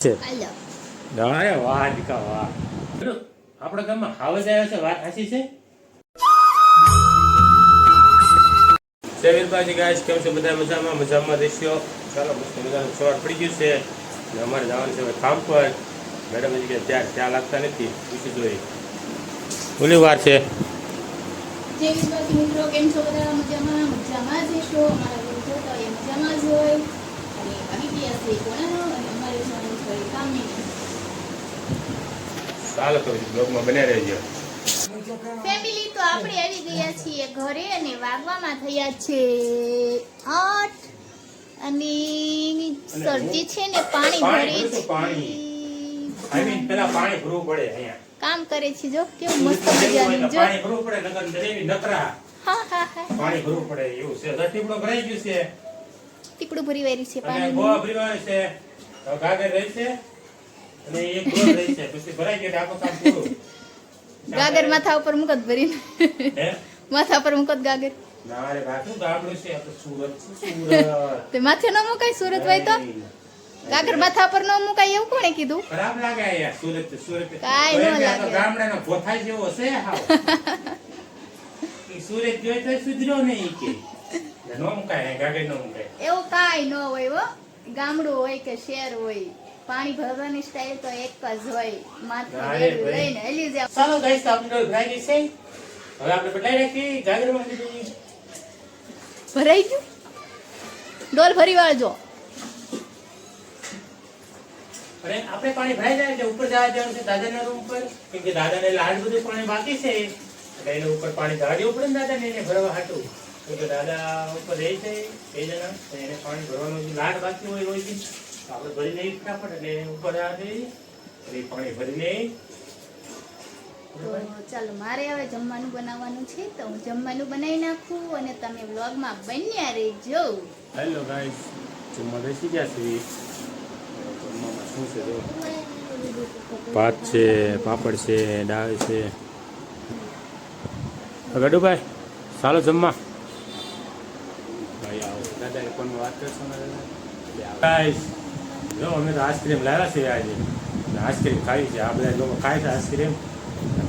છે. અરે વાહ દીકા વાહ. આપણા ગામમાં હાવજ આવ્યો છે વાત સાચી છે? સેવીરબાજી ગાઈસ કેમ છે? બધા મજામાં? મજામાં રહેશો? ચાલો મસ્ત મજાનું સવાર પડી ગયું છે. અને અમારે જવાનું છે હવે કામ પર. મેડમ હજી કે ત્યાં ત્યાં લાગતા નથી. પૂછી જોઈએ. ઓલી વાર છે. મિત્રો કેમ છો? બધા મજામાં? મજામાં જ છો અમારા ઘર જોતા એ મજામાં જ હોય. અને આવી ગયા છે કોણાનો અને અમારે જવાનું છે કામની ચાલો તો બ્લોગમાં બને રહેજો ફેમિલી તો આપણે આવી ગયા છીએ ઘરે અને વાગવામાં થયા છે આઠ અને સરજી છે ને પાણી પાણી ભરે ભરતું પાણી. આઈ મીન છે પાણી ભરવું પડે અહીંયા. કામ કરે છે જો કેવું મસ્ત મજા મજાનું જો. ભરવું પડે નકર દરેવી નકરા હા હા હા. પાણી ભરવું પડે એવું છે. ધરતીપડો ભરાઈ ગયું છે. ટીપડું ભરી વાર્યું છે પાણી ગાગર રહી અને એક ગોળ રહી પછી ભરાઈ ગયું એટલે કામ પૂરું. ગાગર માથા ઉપર મુકત ભરીને. માથા પર મુકત ગાગર ના રે બાપુ ગામડું છે? આપણે સુરત. સુરત? તે માથે ન મુકાય સુરત હોય તો? ગાગર માથા પર ન મુકાય એવું કોણે કીધું? ખરાબ લાગે યાર સુરત સુરત. કાંઈ ન લાગે. ગામડાનો ભોથાઈ જેવો છે હાવ. સુરત જોઈ તો સુધરો નહીં કે. ન મુકાય ગાગર ન મુકાય. એવું કાંઈ ન હોય હો. ગામડું હોય કે શહેર હોય પાણી ભરવાની સ્ટાઈલ તો એક જ હોય. ભાઈ. લઈને હલી જાવ ચાલો ગાઈસ તો આપણે ભરાઈ ગઈ છે. હવે આપણે બદલાઈ રાખી ગાગરમાં ભરાઈ ગયું? ડોલ ભરી વાળજો અને આપણે પાણી ભરાઈ જાય એટલે ઉપર જવા જવાનું છે દાદાના રૂમ પર. કેમ કે દાદાને લાડ બધું પાણી બાકી છે. એટલે એને ઉપર પાણી જવા પડે ને દાદાને એને ભરવા હાટું. કે દાદા ઉપર રહે છે બે જણા એને પાણી ભરવાનું લાડ બાકી હોય હોય તો આપણે ભરી લઈએ ફટાફટ એટલે ઉપર આ એટલે પાણી ભરી લઈએ ચાલો મારે હવે જમવાનું બનાવવાનું છે તો હું જમવાનું બનાવી નાખું અને તમે વ્લોગમાં બન્યા રહેજો. હેલો ગાઈસ જમવા બેસી ગયા છે જમવામાં શું છે જો? ભાત છે પાપડ છે દાળ છે. ગડુભાઈ ચાલો જમવા. આવો દાદાને ફોનમાં વાત કરશો ગાઈસ જો. અમે તો આઈસ્ક્રીમ લાવ્યા છે આજે. આઈસ્ક્રીમ ખાવી છે. આ બધા લોકો ખાય છે આઈસ્ક્રીમ.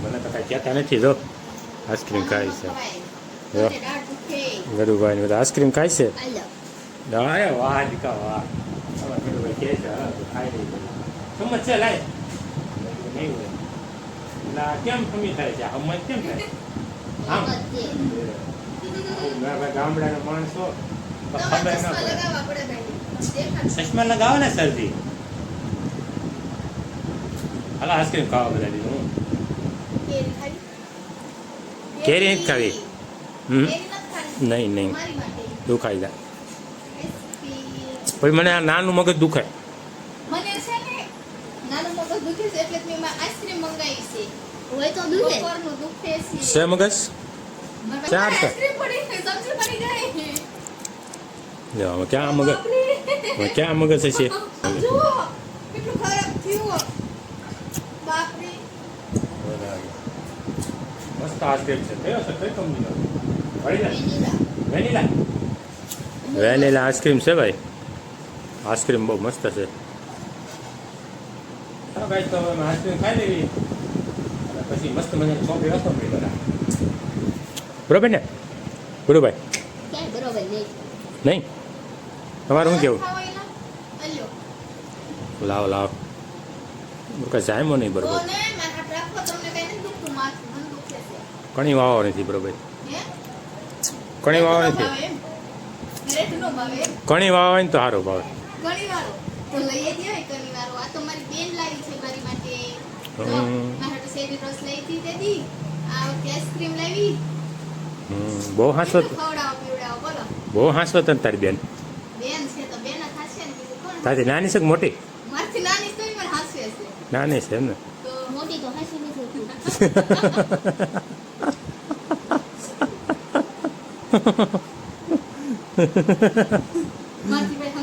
મને તો કાંઈ કહેતા નથી જો. આઈસ્ક્રીમ ખાય છે. જો. ગડુભાઈ ને બધા આઈસ્ક્રીમ ખાય છે? અરે વાહ દીકા વાહ પેલું કહે છે હા, ખાઈ રહી સમજ છે લાય. નહીં હોય. એટલે આ કેમ કમી થાય છે? સમજ કેમ થાય? આમ. ભાઈ ગામડાના માણસો ચશ્મા લગાવો ને સરજી. હાલો આઈસ્ક્રીમ ખાવા બધા દીધું કેરી નથી ખાવી? હમ. નહીં નહીં. દુખાઈ જાય પછી મને આ નાનું મગજ દુખાય. મને છે ને નાનું મગજ દુખે છે એટલે મેં આઈસ્ક્રીમ મંગાવી છે. હોય તો દુખે. છે. છે મગજ? ચાર છે. આઈસ્ક્રીમ પડી છે સમજી પડી ગઈ. જો હવે ક્યાં મગજ હવે ક્યાં મગજ છે જુઓ કેટલું ખરાબ થયું. બાપરે. મસ્ત આઈસ્ક્રીમ છે. કયો છે? કઈ કંપનીનો? વેનીલા. વેનીલા. વેનીલા. આઈસ્ક્રીમ છે ભાઈ. આઈસ્ક્રીમ બહુ મસ્ત છે. હા ભાઈ તો હવે આઈસ્ક્રીમ ખાઈ લેવી. અને પછી મસ્ત મને ચોપ વાંચો મળી બધા બરોબર ને? બરોબર નહીં. નહીં? તમારું શું કેવું? લાવ લાવ. કઈ જાયમો નહીં બરોબર. ઘણી વાવો નથી બરોબર. કણી વાવો નથી? કણી વાવો હોય ને તો સારું ભાવે. બહુ હાંસવત. બહુ હાંસવત તારી બેન છે તો બેન જ હાંસશે ને બીજું કોણ તારી નાની છે કે મોટી? નાની છે નાની છે એમ ને? તો મોટી તો હાંસી નથી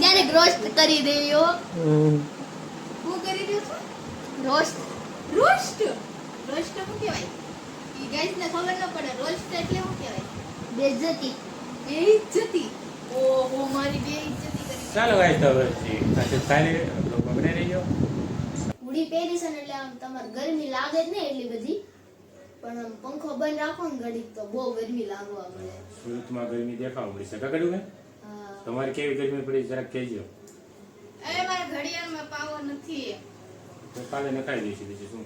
ક્યારેક રોસ્ટ કરી દેવી હો. હું કરી દઉં છું? રોસ્ટ. રોસ્ટ? રોસ્ટ શું કહેવાય? ઈ ગાઈસ ને ખબર ન પડે રોસ્ટ એટલે શું કહેવાય? બેઇજ્જતી બેઇજ્જતી ઓહો મારી બેઇજ્જતી ચાલો ગાઈસ તો હવે કાલે બ્લોગમાં બને રહીજો આમ તમારે ગરમી લાગે જ નહીં એટલી બધી. પણ આમ પંખો બંધ રાખો ને ઘડીક તો બહુ ગરમી લાગવા મળે. સુરતમાં ગરમી દેખાવા મળી છે. કાકડું ને તમારે કેવી ગરમી પડી જરાક કહેજો. અરે મારા ઘડિયાળમાં પાવર નથી. તો કાલે નખાઈ દઈશું બીજું શું?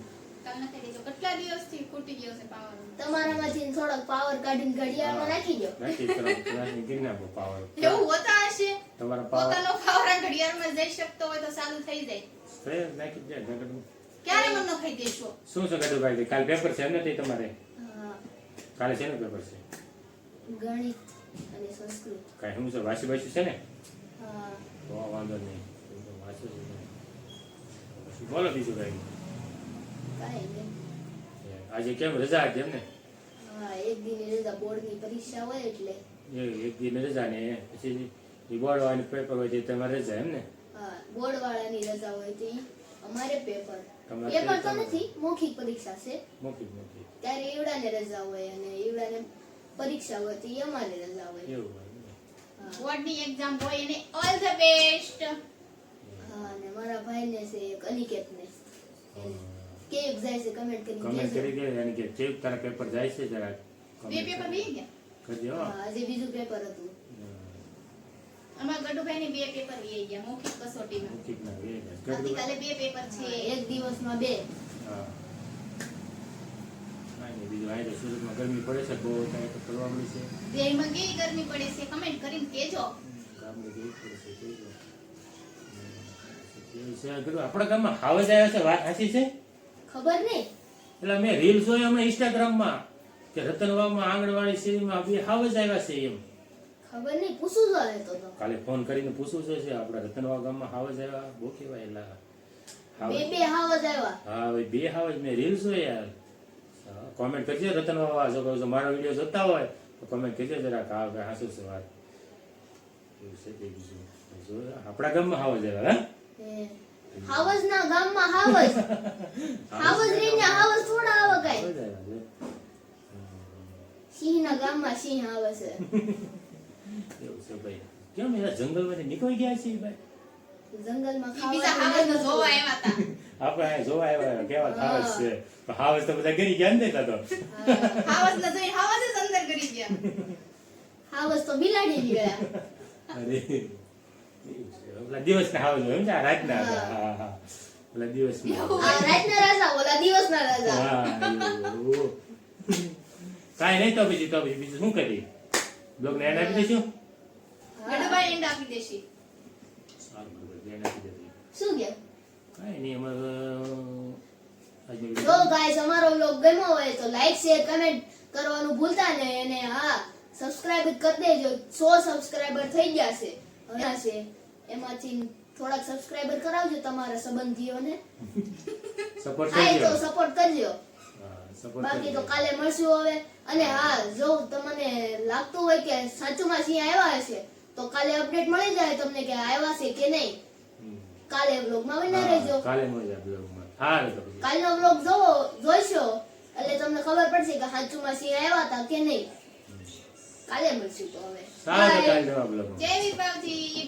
કેટલા દિવસથી ખૂટી ગયો છે પાવર તમારામાંથી થોડોક પાવર કાઢીને ઘડિયાળમાં નાખી દો. નાખી નાખી નાખો પાવર એવું હોતા હશે? જઈ શકતો હોય તો સારું થઈ જાય. નાખી જ જાય કાકડું ક્યારે મન ખાઈ દેશો શું છે કાકડું ભાઈ? કાલ પેપર છે નથી તમારે? કાલે શેનું પેપર છે? ગણિત અને સંસ્કૃત. કાંઈ શું છે વાસી બાસી છે ને? હા. તો વાંધો નહીં. જ પછી બોલો બીજું કાંઈ નહીં. આજે કેમ રજા હતી એમ ને હા એક દિન રજા બોર્ડની પરીક્ષા હોય એટલે. એક દિન રજા ને પછી એ બોર્ડવાની પેપર હોય છે તમારે રજા એમ ને? હા બોર્ડ વાળાની રજા હોય તો અમારે પેપર પેપર તો નથી મૌખિક પરીક્ષા છે. મૌખિક મૌખિક. ત્યારે ઈવડાને રજા હોય અને ઈવડાને પરીક્ષા હોય તો અમારે રજા હોય. એવું હોય ને. બોર્ડની એક્ઝામ હોય એને ઓલ ધ બેસ્ટ હા અને મારા ભાઈને છે એક અનિકેતને. ને કેવું જાય છે કમેન્ટ કરી કમેન્ટ કરી દે અનિકેત. કે કેવું તારા પેપર જાય છે જરા બે પેપર બી ગયા? કરજો હા, આજે બીજું પેપર હતું. અમારા ગડુભાઈ બે પેપર વી ગયા મૌખિક કસોટીમાં મૂકી જ ના રે. કરજો. આવતીકાલે બે પેપર છે એક દિવસમાં બે હા. કાંઈ નહીં, બીજું અહીં સુરતમાં ગરમી પડે છે બહુ કાંઈ તો કરવા મળી છે દેહમાં કેવી ગરમી પડે છે કમેન્ટ કરીને કહેજો ગામડે જવું પડશે જોઈ લો. હમ. કેવું છે આ આપણા ગામમાં હાવજ આવ્યા છે વાત સાચી છે ખબર નહીં એટલે મેં રીલ જોઈ હમણાં ઇન્સ્ટાગ્રામમાં કે રતનવામાં આંગણવાડી શેરીમાં બે હાવજ આવ્યા છે એમ ખબર નહીં પૂછું જો લેતો તો કાલે ફોન કરીને પૂછું છે આપણા રતનવા ગામમાં હાવજ આવ્યા બહુ કહેવાય એટલે હાવજ. બે બે હાવજ આવ્યા. હા ભાઈ બે હાવજ મેં રીલ્સ હોય યાર. કોમેન્ટ કરજે રતનવા જો કહો મારો વીડિયો જોતા હોય તો કોમેન્ટ કરજે જરાક હા કે હાસુ છે વાત. તે આપણા ગામમાં હાવજ આવ્યા હા. હાવજ ના ગામમાં હાવજ. હાવજ રહીને હાવજ થોડા આવે કાંઈ. સિંહ ના ગામમાં સિંહ આવે છે. એવું છે ભાઈ કેમ એના જંગલમાંથી નીકળી ગયા છે ભાઈ જંગલમાં ઈ બીજા ખાવાનું હાવજનો જોવા આવ્યા હતા આપણે જોવા આવ્યા કેવા હાવજ છે તો હાવજ તો બધા ગરી ગયા ને તો હા. ન જોઈ જ અંદર ગયા તો બિલાડી અરે હોય હા હા ઓલા દિવસના આ રાતના રાજા ઓલા દિવસના રાજા હા કાંઈ નહીં તો બીજું તો બીજું શું કરી બ્લોગ ને આપી દઈશું એન્ડ આપી દેશે. શું કે? કઈ નહીં અમારે જો ગાઈસ અમારો વ્લોગ ગમ્યો હોય તો લાઈક શેર કમેન્ટ કરવાનું ભૂલતા નહીં અને હા સબસ્ક્રાઇબ કરી દેજો. 100 સબસ્ક્રાઇબર થઈ ગયા છે. હવે છે. એમાંથી થોડાક સબસ્ક્રાઇબર કરાવજો તમારા સંબંધીઓને. સપોર્ટ કરજો તો સપોર્ટ કરજો. બાકી તો કાલે મળશું હવે. અને હા જો તમને લાગતું હોય કે સાચુમાં સિંહ આવ્યા હશે તો કાલે અપડેટ મળી જાય તમને કે આવ્યા છે કે નહીં? કાલે વ્લોગમાં વિના રહેજો. હા, કાલે મજા બ્લોગમાં હારું તો કાલનો વ્લોગ જોવો જોઈશો? એટલે તમને ખબર પડશે કે હાચુમાં સિંહ આવ્યા હતા કે નહીં. કાલે મળશું તો હવે. સારું કાલે જવા બ્લોગમાં જય વિભાવજી